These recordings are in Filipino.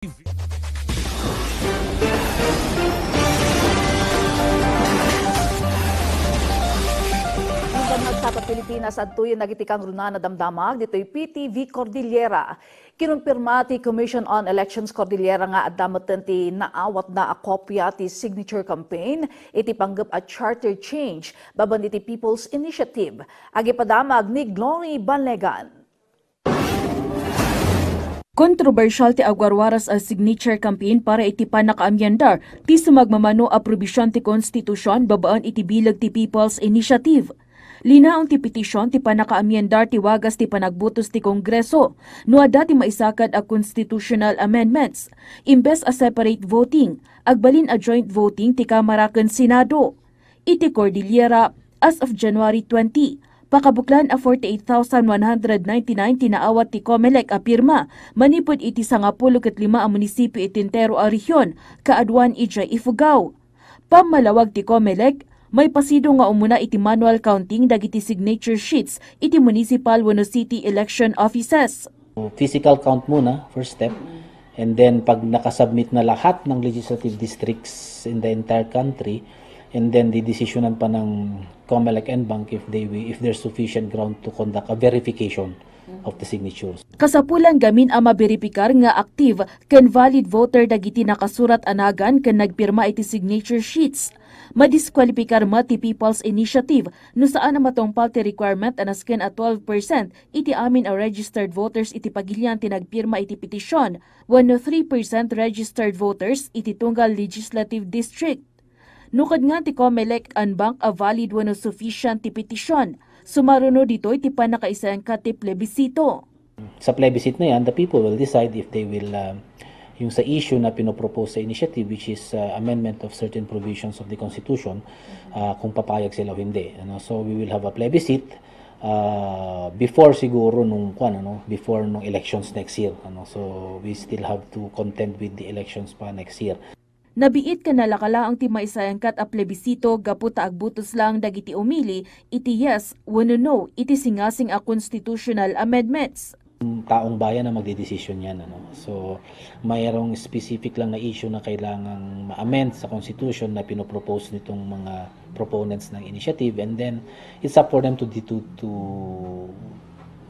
Sa Pilipinas at tuyo nagitikang runa na damdamag dito'y PTV Cordillera. Kinumpirma ti Commission on Elections Cordillera nga at damatan ti naawat na a kopya ti signature campaign iti panggap at charter change baban iti People's Initiative. Agi padamag ni Glory Banlegan. Kontrobersyal ti agwarwaras a signature campaign para iti panakaamyandar ti sumagmamano a probisyon ti konstitusyon babaan iti bilag ti People's Initiative. Linaon ti petisyon ti panakaamyandar ti wagas ti panagbutos ti Kongreso no adda ti maisakad a constitutional amendments imbes a separate voting agbalin a joint voting ti Kamara ken Senado. Iti Cordillera as of January 20 Pakabuklan a 48,199 tinaawat ti Comelec a pirma, manipod iti sangapulo ket lima a munisipyo itintero a rehiyon, kaadwan ija Ifugao. Pamalawag ti Comelec, may pasido nga umuna iti manual counting dagiti signature sheets iti municipal wenno city election offices. Physical count muna, first step. And then pag nakasubmit na lahat ng legislative districts in the entire country, and then the decisionan pa ng COMELEC and Bank if they if there's sufficient ground to conduct a verification of the signatures. Kasapulan gamin ang maberipikar nga active ken valid voter dagiti nakasurat anagan ken nagpirma iti signature sheets. Madiskwalipikar ma ti People's Initiative no saan na matungpal ti requirement anasken at 12% iti amin a registered voters iti pagilian ti nagpirma iti petisyon wenno 3% registered voters iti tunggal legislative district. Nukad nga ti Comelec an bank a valid wano sufficient ti petisyon. Sumaruno dito iti panakaisayan ka ti plebisito. Sa plebiscite na yan, the people will decide if they will, uh, yung sa issue na pinopropose sa initiative, which is uh, amendment of certain provisions of the Constitution, uh, kung papayag sila o hindi. Ano? So we will have a plebiscite uh, before siguro nung kwan, ano, before nung elections next year. Ano? So we still have to contend with the elections pa next year. Nabiit ka nalakala ang ti maisayangkat a plebisito gaputa agbutos lang dagiti umili iti yes wenno no iti singasing a constitutional amendments. Taong bayan na magdedesisyon yan. Ano? So, mayroong specific lang na issue na kailangang ma-amend sa Constitution na pinopropose nitong mga proponents ng initiative and then it's up for them to to to,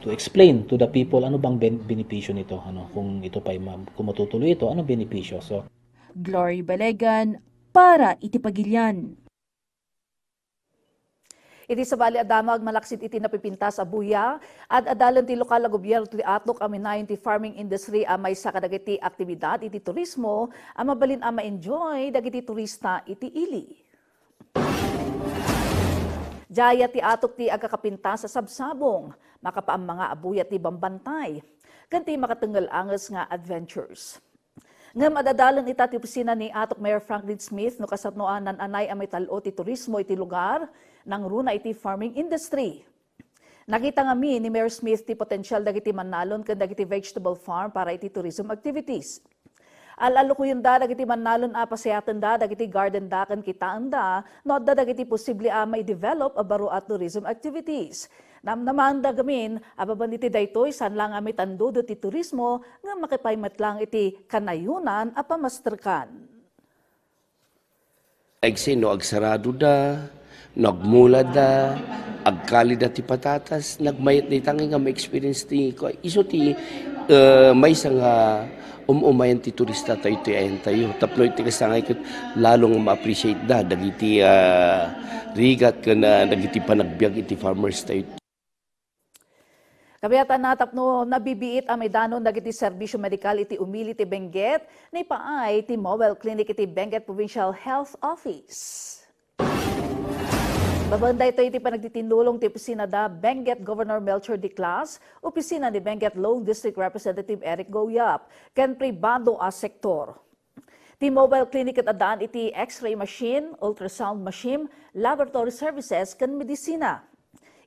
to explain to the people ano bang ben- benepisyo nito ano kung ito pa kung matutuloy ito ano benepisyo so Glory Balegan para iti pagilyan. Iti sa bali adamag malaksit iti napipinta sa buya at adalan ti lokal na gobyerno ti atok aminayon ti farming industry a may sa kadagiti aktibidad iti turismo a mabalin a ma-enjoy dagiti turista iti ili. Jaya ti atok ti agkakapinta sa sabsabong, makapaam mga abuyat ti bambantay, kanti makatenggal anges nga adventures. Nga madadalan ita ti opisina ni Atok Mayor Franklin Smith no kasatnoan nan anay amay talo ti turismo iti lugar nang runa iti farming industry. Nakita nga mi ni Mayor Smith ti potential dagiti manalon ken dagiti vegetable farm para iti tourism activities. Alalo ko yun da, dagiti manalon a pasayatan da, dagiti garden da, kan kitaan da, no da dagiti posible a may develop a baro at tourism activities. Nam naman da gamin, ababan iti daytoy, san lang amit ando do ti turismo, nga makipaymat lang iti kanayunan a pamasterkan. Agsi no agsarado da, nagmula da, agkali da ti patatas, nagmayat ni tangi nga may experience ti ko. Iso ti uh, may sa nga umumayan ti turista tayo ti ayan tayo. Tapno iti kasangay kat lalong ma-appreciate da dagiti uh, rigat ka na dagiti panagbiag iti farmers tayo Kabiyatan natap no nabibiit ang may danon dagiti serbisyo medikal iti umili ti Benguet, ni paay ti mobile clinic iti Benguet Provincial Health Office. Babanda ito iti panagtitinulong ti opisina da Benguet Governor Melchor de Clas, opisina ni Benguet Lone District Representative Eric Goyap, ken pribado a sektor. Ti mobile clinic at adaan iti x-ray machine, ultrasound machine, laboratory services, ken medisina.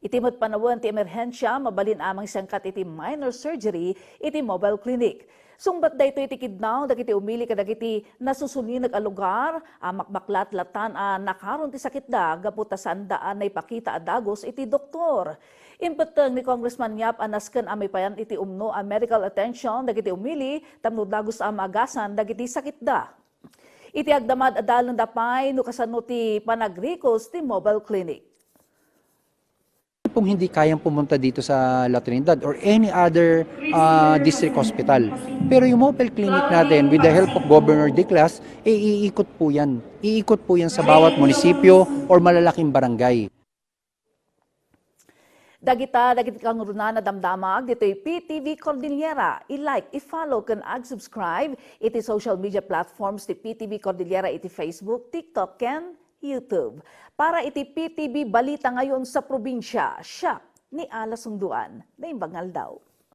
Itimot panawan ti emerhensya, mabalin amang sangkat iti minor surgery iti mobile clinic. Sumbat da ito itikid na, dagiti umili ka dagiti nasusuni nag-alugar, amak maklat-latan a nakaron ti sakit da, gaputa sandaan na ipakita a dagos iti doktor. Impeteng ni Congressman Yap anasken amay payan iti umno a medical attention dagiti umili, tamno dagos a magasan dagiti sakit da. Iti agdamad adalan dapay no kasano ti panagrikos ti mobile clinic. Pong hindi kayang pumunta dito sa La Trinidad or any other uh, district hospital. Pero yung mobile clinic natin, with the help of Governor Diclas, eh, iikot po yan. Iikot po yan sa bawat munisipyo or malalaking barangay. Dagita, dagiti kang runa na damdamag, dito'y PTV Cordillera. I-like, i-follow, kan ag-subscribe. Iti social media platforms ti PTV Cordillera, iti Facebook, TikTok, ken YouTube. Para iti PTV Balita ngayon sa probinsya, siya ni Ala Sunduan, na imbangal daw.